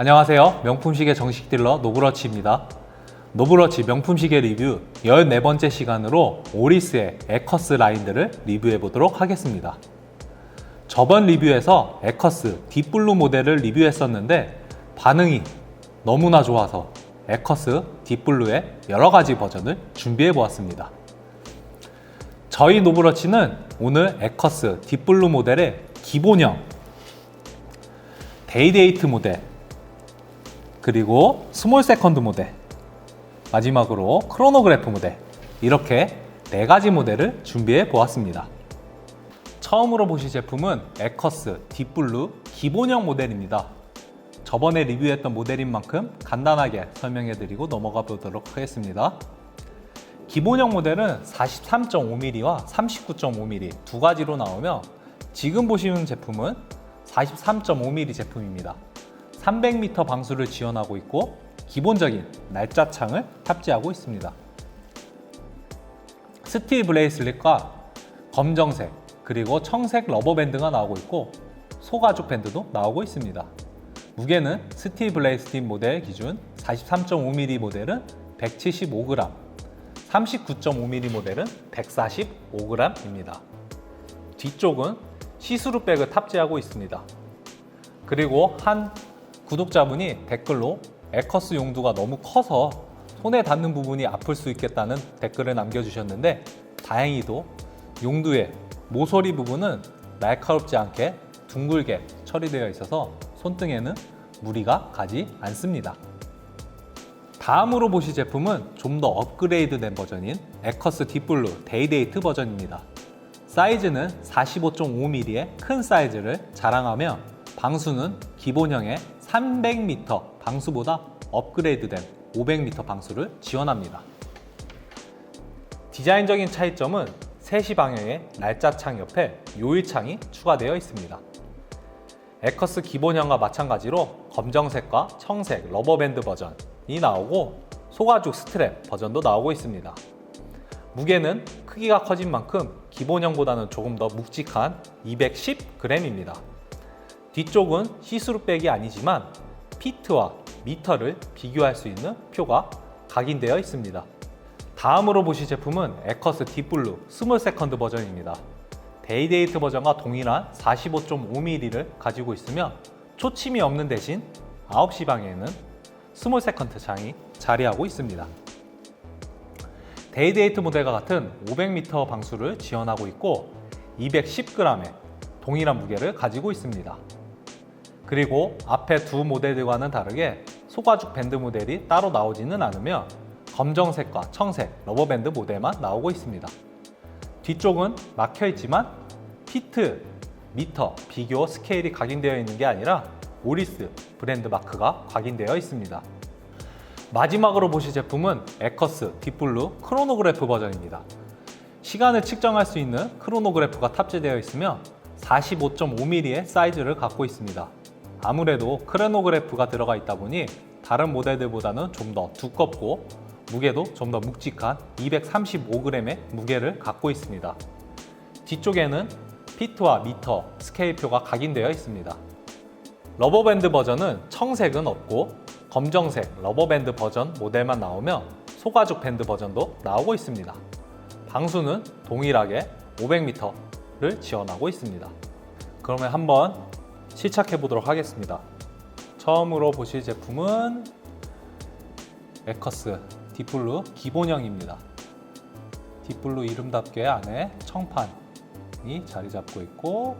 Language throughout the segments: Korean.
안녕하세요. 명품시계 정식 딜러 노브러치입니다. 노브러치 명품시계 리뷰 14번째 시간으로 오리스의 에커스 라인들을 리뷰해 보도록 하겠습니다. 저번 리뷰에서 에커스 딥블루 모델을 리뷰했었는데 반응이 너무나 좋아서 에커스 딥블루의 여러 가지 버전을 준비해 보았습니다. 저희 노브러치는 오늘 에커스 딥블루 모델의 기본형 데이데이트 모델 그리고 스몰 세컨드 모델 마지막으로 크로노그래프 모델 이렇게 네 가지 모델을 준비해 보았습니다. 처음으로 보실 제품은 에커스 딥블루 기본형 모델입니다. 저번에 리뷰했던 모델인 만큼 간단하게 설명해 드리고 넘어가 보도록 하겠습니다. 기본형 모델은 43.5mm와 39.5mm 두 가지로 나오며 지금 보시는 제품은 43.5mm 제품입니다. 300m 방수를 지원하고 있고 기본적인 날짜 창을 탑재하고 있습니다. 스틸 브레이슬릿과 검정색 그리고 청색 러버 밴드가 나오고 있고 소가죽 밴드도 나오고 있습니다. 무게는 스틸 블레이스틴 모델 기준 43.5mm 모델은 175g, 39.5mm 모델은 145g입니다. 뒤쪽은 시스루 백을 탑재하고 있습니다. 그리고 한 구독자분이 댓글로 에커스 용두가 너무 커서 손에 닿는 부분이 아플 수 있겠다는 댓글을 남겨주셨는데 다행히도 용두의 모서리 부분은 날카롭지 않게 둥글게 처리되어 있어서 손등에는 무리가 가지 않습니다. 다음으로 보실 제품은 좀 더 업그레이드된 버전인 에커스 딥블루 데이데이트 버전입니다. 사이즈는 45.5mm의 큰 사이즈를 자랑하며 방수는 기본형의 300m 방수보다 업그레이드된 500m 방수를 지원합니다. 디자인적인 차이점은 3시 방향의 날짜창 옆에 요일창이 추가되어 있습니다. 에커스 기본형과 마찬가지로 검정색과 청색 러버밴드 버전이 나오고 소가죽 스트랩 버전도 나오고 있습니다. 무게는 크기가 커진 만큼 기본형보다는 조금 더 묵직한 210g입니다. 뒤쪽은 시스루백이 아니지만 피트와 미터를 비교할 수 있는 표가 각인되어 있습니다. 다음으로 보실 제품은 에커스 딥블루 스몰 세컨드 버전입니다. 데이데이트 버전과 동일한 45.5mm를 가지고 있으며 초침이 없는 대신 9시 방에는 스몰 세컨드 창이 자리하고 있습니다. 데이데이트 모델과 같은 500m 방수를 지원하고 있고 210g의 동일한 무게를 가지고 있습니다. 그리고 앞에 두 모델들과는 다르게 소가죽 밴드 모델이 따로 나오지는 않으며 검정색과 청색 러버밴드 모델만 나오고 있습니다. 뒤쪽은 막혀 있지만 피트, 미터, 비교 스케일이 각인되어 있는 게 아니라 오리스 브랜드 마크가 각인되어 있습니다. 마지막으로 보실 제품은 에커스 딥블루 크로노그래프 버전입니다. 시간을 측정할 수 있는 크로노그래프가 탑재되어 있으며 45.5mm의 사이즈를 갖고 있습니다. 아무래도 크로노그래프가 들어가 있다 보니 다른 모델들보다는 좀 더 두껍고 무게도 좀 더 묵직한 235g의 무게를 갖고 있습니다. 뒤쪽에는 피트와 미터, 스케일표가 각인되어 있습니다. 러버밴드 버전은 청색은 없고 검정색 러버밴드 버전 모델만 나오며 소가죽 밴드 버전도 나오고 있습니다. 방수는 동일하게 500m를 지원하고 있습니다. 그러면 한번 시착해 보도록 하겠습니다. 처음으로 보실 제품은 에커스 딥블루 기본형입니다. 딥블루 이름답게 안에 청판이 자리 잡고 있고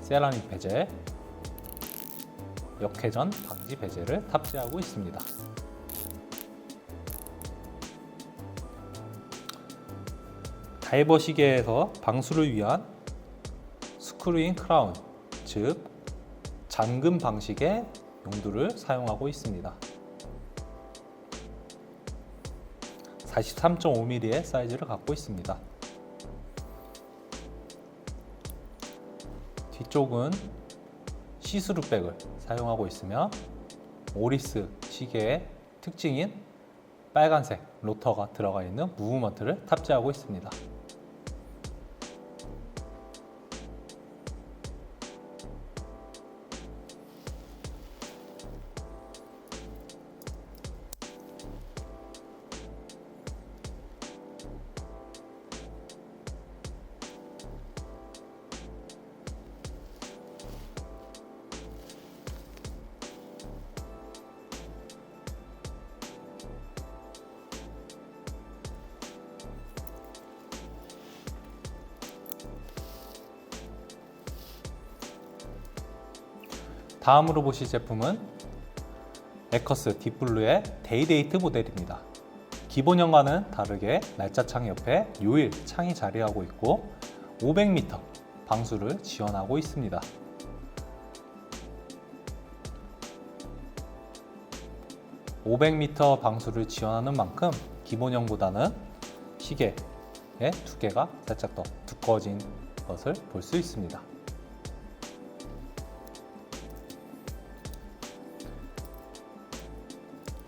세라믹 베젤, 역회전 방지 베젤을 탑재하고 있습니다. 다이버 시계에서 방수를 위한 스크루인 크라운, 즉 잠금 방식의 용도를 사용하고 있습니다. 43.5mm의 사이즈를 갖고 있습니다. 뒤쪽은 시스루 백을 사용하고 있으며 오리스 시계의 특징인 빨간색 로터가 들어가 있는 무브먼트를 탑재하고 있습니다. 다음으로 보실 제품은 에커스 딥블루의 데이데이트 모델입니다. 기본형과는 다르게 날짜 창 옆에 요일 창이 자리하고 있고 500m 방수를 지원하고 있습니다. (500m) 방수를 지원하는 만큼 기본형보다는 시계의 두께가 살짝 더 두꺼워진 것을 볼 수 있습니다.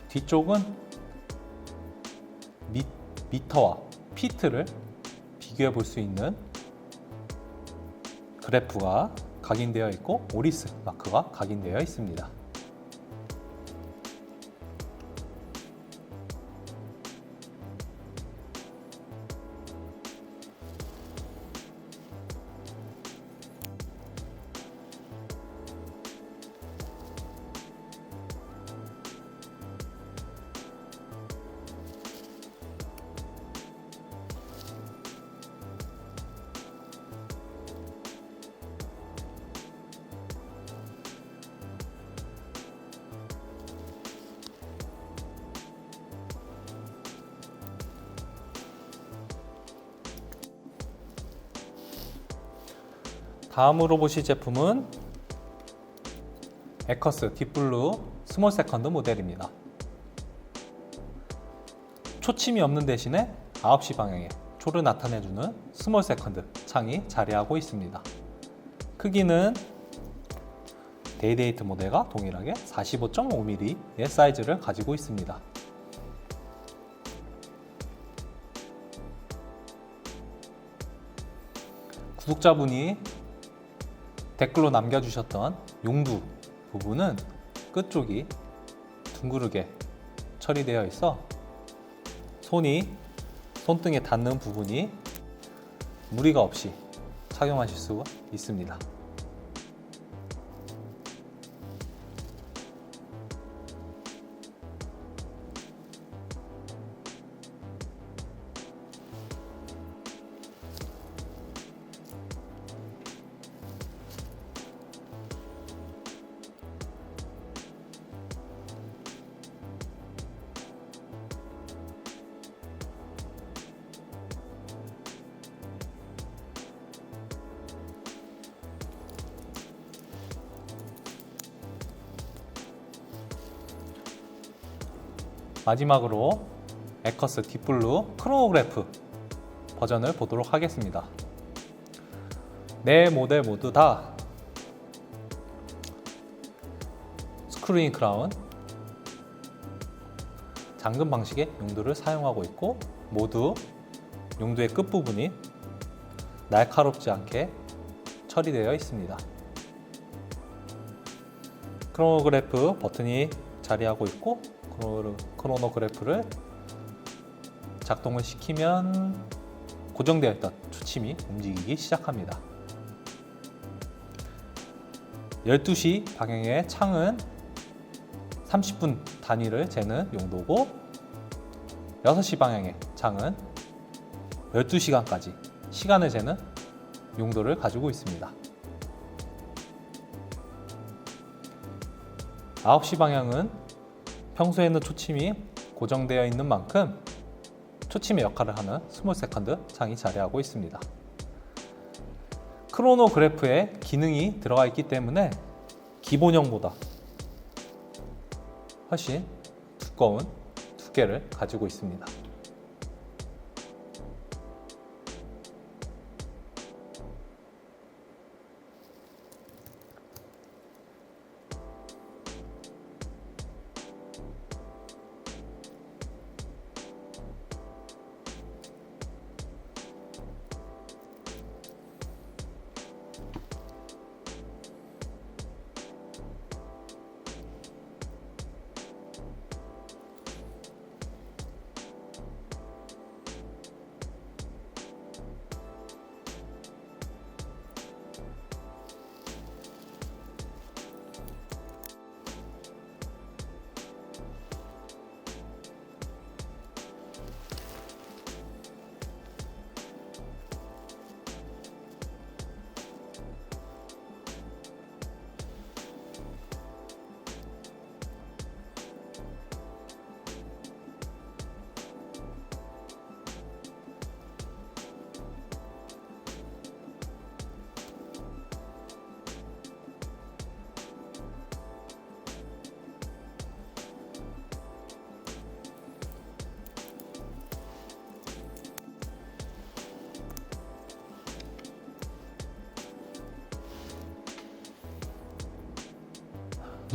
뒤쪽은 미, 미터와 피트를 비교해 볼 수 있는 그래프가 각인되어 있고 오리스 마크가 각인되어 있습니다. 다음으로 보실 제품은 에커스 딥블루 스몰 세컨드 모델입니다. 초침이 없는 대신에 9시 방향에 초를 나타내주는 스몰 세컨드 창이 자리하고 있습니다. 크기는 데이데이트 모델과 동일하게 45.5mm의 사이즈를 가지고 있습니다. 구독자분이 댓글로 남겨주셨던 용두 부분은 끝쪽이 둥그르게 처리되어 있어 손이 손등에 닿는 부분이 무리가 없이 착용하실 수가 있습니다. 마지막으로 에커스 딥블루 크로노그래프 버전을 보도록 하겠습니다. 네 모델 모두 다 스크루잉 크라운 잠금 방식의 용도를 사용하고 있고 모두 용도의 끝부분이 날카롭지 않게 처리되어 있습니다. 크로노그래프 버튼이 자리하고 있고 크로노그래프를 작동을 시키면 고정되어 있던 초침이 움직이기 시작합니다. 12시 방향의 창은 30분 단위를 재는 용도고 6시 방향의 창은 12시간까지 시간을 재는 용도를 가지고 있습니다. 9시 방향은 평소에는 초침이 고정되어 있는 만큼 초침의 역할을 하는 스몰 세컨드 창이 자리하고 있습니다. 크로노그래프에 기능이 들어가 있기 때문에 기본형보다 훨씬 두꺼운 두께를 가지고 있습니다.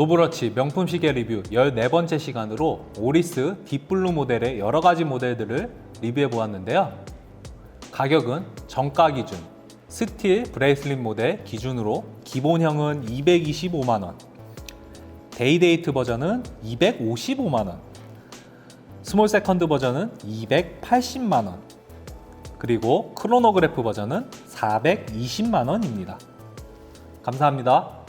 노브러치 명품 시계 리뷰 14번째 시간으로 오리스 딥블루 모델의 여러 가지 모델들을 리뷰해 보았는데요. 가격은 정가 기준 스틸 브레이슬릿 모델 기준으로 기본형은 225만 원, 데이데이트 버전은 255만 원, 스몰 세컨드 버전은 280만 원, 그리고 크로노그래프 버전은 420만 원입니다. 감사합니다.